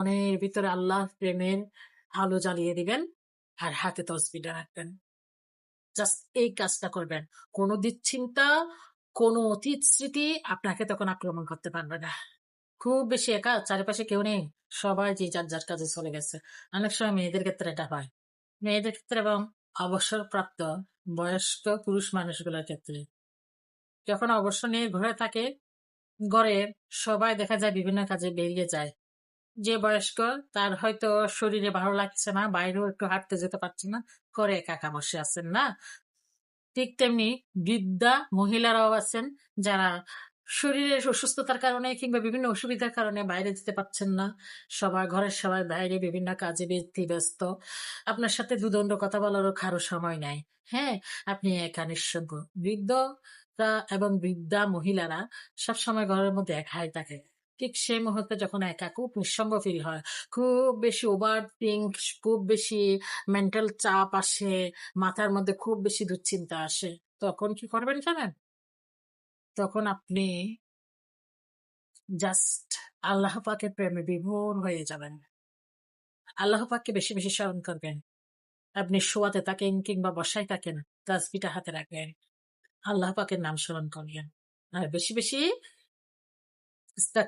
মনের ভিতরে আল্লাহ প্রেমের আলো জ্বালিয়ে দিবেন আর হাতে তসবিটা রাখবেন। জাস্ট এই কাজটা করবেন। কোনো দুশ্চিন্তা, কোনো অতীত স্মৃতি আপনাকে তখন আক্রমণ করতে পারবে না। খুব বেশি একা, চারিপাশে কেউ নেই। সবাই যে যার যার কাজে চলে গেছে। অনেক সময় মেয়েদের ক্ষেত্রে এটা হয়। মেয়েদের ক্ষেত্রে এবং অবসরপ্রাপ্ত বয়স্ক পুরুষ মানুষগুলোর ক্ষেত্রে। যখন অবসর নিয়ে ঘুরে থাকে ঘরের সবাই দেখা যায় বিভিন্ন কাজে বেরিয়ে যায়। যে বয়স্ক, তার হয়তো শরীরে ভালো লাগছে না, বাইরেও একটু হাঁটতে যেতে পারছে না করে একা বসে আছেন না। ঠিক তেমনি বৃদ্ধা, মহিলারাও আছেন যারা শরীরের অসুস্থতার কারণে কিংবা বিভিন্ন অসুবিধার কারণে বাইরে যেতে পারছেন না। সবাই ঘরের সবাই বাইরে বিভিন্ন কাজে ব্যক্তি ব্যস্ত। আপনার সাথে দুদণ্ড কথা বলারও কারও সময় নাই। হ্যাঁ আপনি একা নিঃসঙ্গ। বৃদ্ধরা এবং বৃদ্ধা মহিলারা সবসময় ঘরের মধ্যে একাই থাকে। ঠিক সেই মুহূর্তে যখন একা, খুব নিঃসঙ্গ ফিল হয়। খুব বেশি ওভার থিঙ্ক খুব বেশি মেন্টাল চাপ আসে, মাথার মধ্যে খুব বেশি দুশ্চিন্তা আসে। তখন কি করবেন জানেন? তখন আপনি জাস্ট আল্লাহ পাকের প্রেমে বিভোর হয়ে যাবেন। আল্লাহ পাককে বেশি বেশি স্মরণ করবেন। আপনি শোয়াতে থাকেন কিংবা বসায় থাকেন তাসবিটা হাতে রাখবেন। আল্লাহ পাকের নাম স্মরণ করবেন। আর বেশি বেশি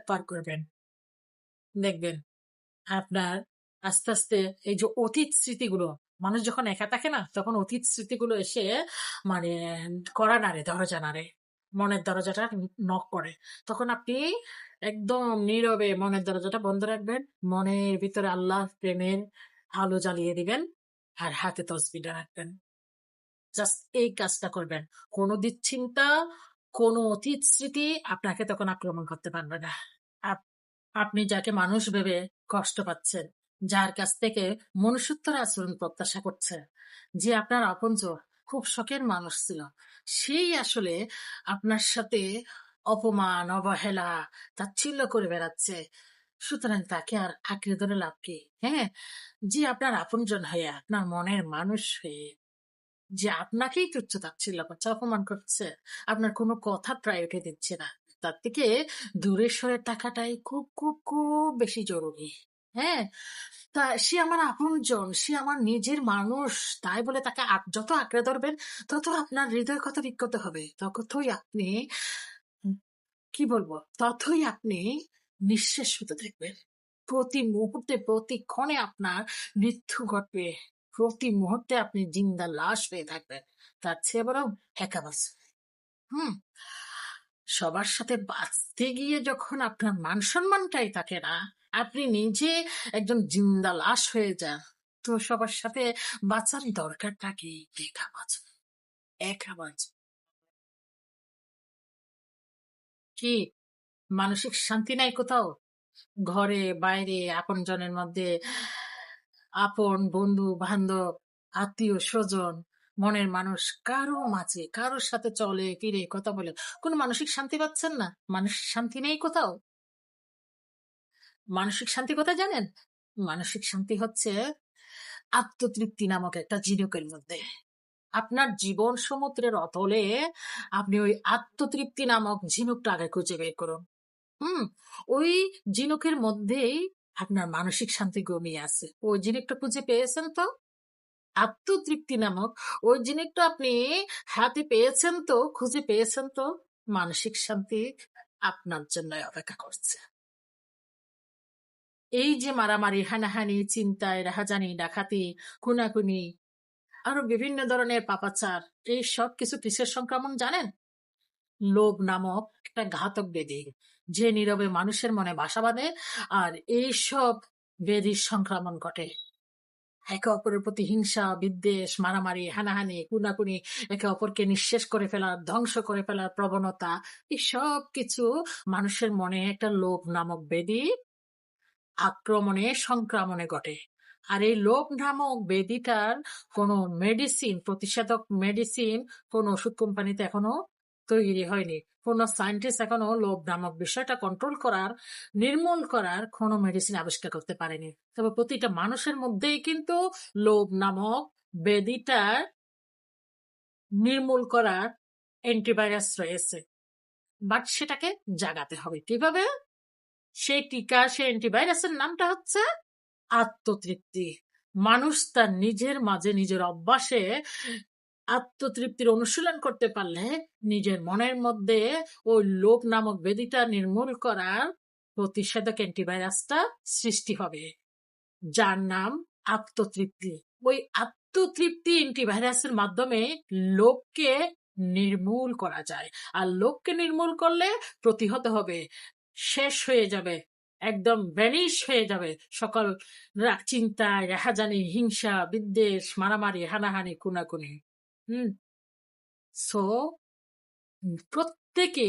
পার করবেন। দেখবেন আপনার আস্তে আস্তে এই যে অতীত স্মৃতিগুলো, মানুষ যখন একা থাকে না, তখন অতীত স্মৃতিগুলো এসে মানে করা নাড়ে, দরজা নাড়ে, মনের দরজাটা নক করে। তখন আপনি একদম নীরবে মনের দরজাটা বন্ধ রাখবেন, মনের ভিতরে আল্লাহ প্রেমের আলো জ্বালিয়ে দিবেন আর হাতে তসবিটা রাখবেন। জাস্ট এই কাজটা করবেন। কোনো দুশ্চিন্তা কোনো অতীত স্মৃতি আপনাকে তখন আক্রমণ করতে পারবে না। আপ- আপনি যাকে মানুষ ভেবে কষ্ট পাচ্ছেন, যার কাছ থেকে মনুষ্যত্বর আচরণ প্রত্যাশা করছে, যে আপনার আপনজন খুব শখের মানুষ ছিল, সেই আসলে আপনার সাথে অপমান, অবহেলা, তাচ্ছিল্য করে বেড়াচ্ছে। সুতরাং তাকে আর আঁকড়ে ধরে লাভ কি? হ্যাঁ? যে আপনার আপনজন হয়ে, আপনার মনের মানুষ হয়ে যে আপনাকেই তুচ্ছ তাচ্ছিল্য করছে, অপমান করছে, আপনার কোনো কথা প্রায়োরিটি দিচ্ছে না। তার থেকে দূরে সরে থাকাটাই খুব খুব খুব বেশি জরুরি। হ্যাঁ? তা সে আমার আপনজন, সে আমার নিজের মানুষ, তাই বলে তাকে যত আঁকড়ে ধরবেন, তত আপনার হৃদয় কত বিক্ষত হবে। ততই আপনি, কি বলব, ততই আপনি নিঃশেষ হতে থাকবেন। প্রতি মুহূর্তে প্রতিক্ষণে আপনার মৃত্যু ঘটবে। প্রতি মুহূর্তে আপনি জিন্দা লাশ হয়ে থাকবেন। তার চেয়ে বরং একা হুম। সবার সাথে বাঁচতে গিয়ে যখন আপনার মান সম্মানটাই থাকে না, আপনি নিজে একজন জিন্দা লাশ হয়ে যান। তো সবার সাথে বাঁচার দরকারটা কি? একা বাঁচবেন একা বাঁচবেন কি? মানসিক শান্তি নাই কোথাও? ঘরে, বাইরে, আপনজনের মধ্যে আপন, বন্ধু, বান্ধব, আত্মীয়, স্বজন, মনের মানুষ, কারও মাঝে, কারোর সাথে চলে, ফিরে, কথা বলে। কোনো মানসিক শান্তি পাচ্ছেন না? মানসিক শান্তি নেই কোথাও? মানসিক শান্তি কোথায় জানেন? মানসিক শান্তি হচ্ছে আত্মতৃপ্তি নামক একটা জিনুকের মধ্যে। আপনার জীবন সমুদ্রের অতলে আপনি ওই আত্মতৃপ্তি নামক ঝিনুকটা আগে খুঁজে বের করুন। হুম? ওই ঝিনুকের মধ্যেই আপনার মানসিক শান্তি ঘুমিয়ে আছে। ওই জিনিসটা খুঁজে পেয়েছেন তো? আত্মতৃপ্তি নামক ওই জিনিসটা আপনি হাতে পেয়েছেন তো? খুঁজে পেয়েছেন তো? মানসিক শান্তি আপনার জন্য অপেক্ষা করছে। এই যে মারামারি, হানাহানি, চিন্তায় রাহাজানি, ডাকাতি, খুনাখুনি, আরও বিভিন্ন ধরনের পাপাচার, এই সব কিছু কিসের সংক্রমণ জানেন? লোভ নামক একটা ঘাতক বেদি, যে নীরবে মানুষের মনে বাসা বাঁধে আর এই সব বেদির সংক্রমণ ঘটে। একে অপরের প্রতি হিংসা, বিদ্বেষ, মারামারি, হানাহানি কুনাকুনি একে অপরকে নিঃশেষ করে ফেলার, ধ্বংস করে ফেলার প্রবণতা এই সব কিছু মানুষের মনে একটা লোভ নামক বেদি আক্রমণে, সংক্রমণে ঘটে। আর এই লোভ নামক বেদিটার কোনো মেডিসিন প্রতিষেধক মেডিসিন কোন ওষুধ কোম্পানিতে এখনও তৈরি হয়নি। কোন সায়েন্টিস্ট এখনও লোভ নামক বিষয়টা কন্ট্রোল করার, নির্মূল করার কোনো মেডিসিন আবিষ্কার করতে পারেনি। তবে প্রতিটা মানুষের মধ্যেই কিন্তু লোভ নামক বেদিটার নির্মূল করার অ্যান্টিভাইরাস রয়েছে। বাট সেটাকে জাগাতে হবে। কীভাবে? সেই টিকা, সেই অ্যান্টিভাইরাসের নামটা হচ্ছে আত্মতৃপ্তি। মানুষ তার নিজের মাঝে নিজের অভ্যাসে আত্মতৃপ্তির অনুশীলন করতে পারলে নিজের মনের মধ্যে ওই লোভ নামক বেদিটা নির্মূল করার প্রতিষেধক অ্যান্টিভাইরাসটা সৃষ্টি হবে। যার নাম আত্মতৃপ্তি। ওই আত্মতৃপ্তি অ্যান্টিভাইরাসের মাধ্যমে লোককে নির্মূল করা যায়। আর লোককে নির্মূল করলে প্রতিহত হবে, শেষ হয়ে যাবে, একদম ভ্যানিশ হয়ে যাবে। সকল রা- চিন্তা রাহাজানি, হিংসা, বিদ্বেষ, মারামারি, হানাহানি কুনাকুনি হুম। সো প্রত্যেকে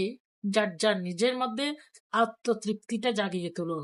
যার যার নিজের মধ্যে আত্মতৃপ্তিটা জাগিয়ে তুলুন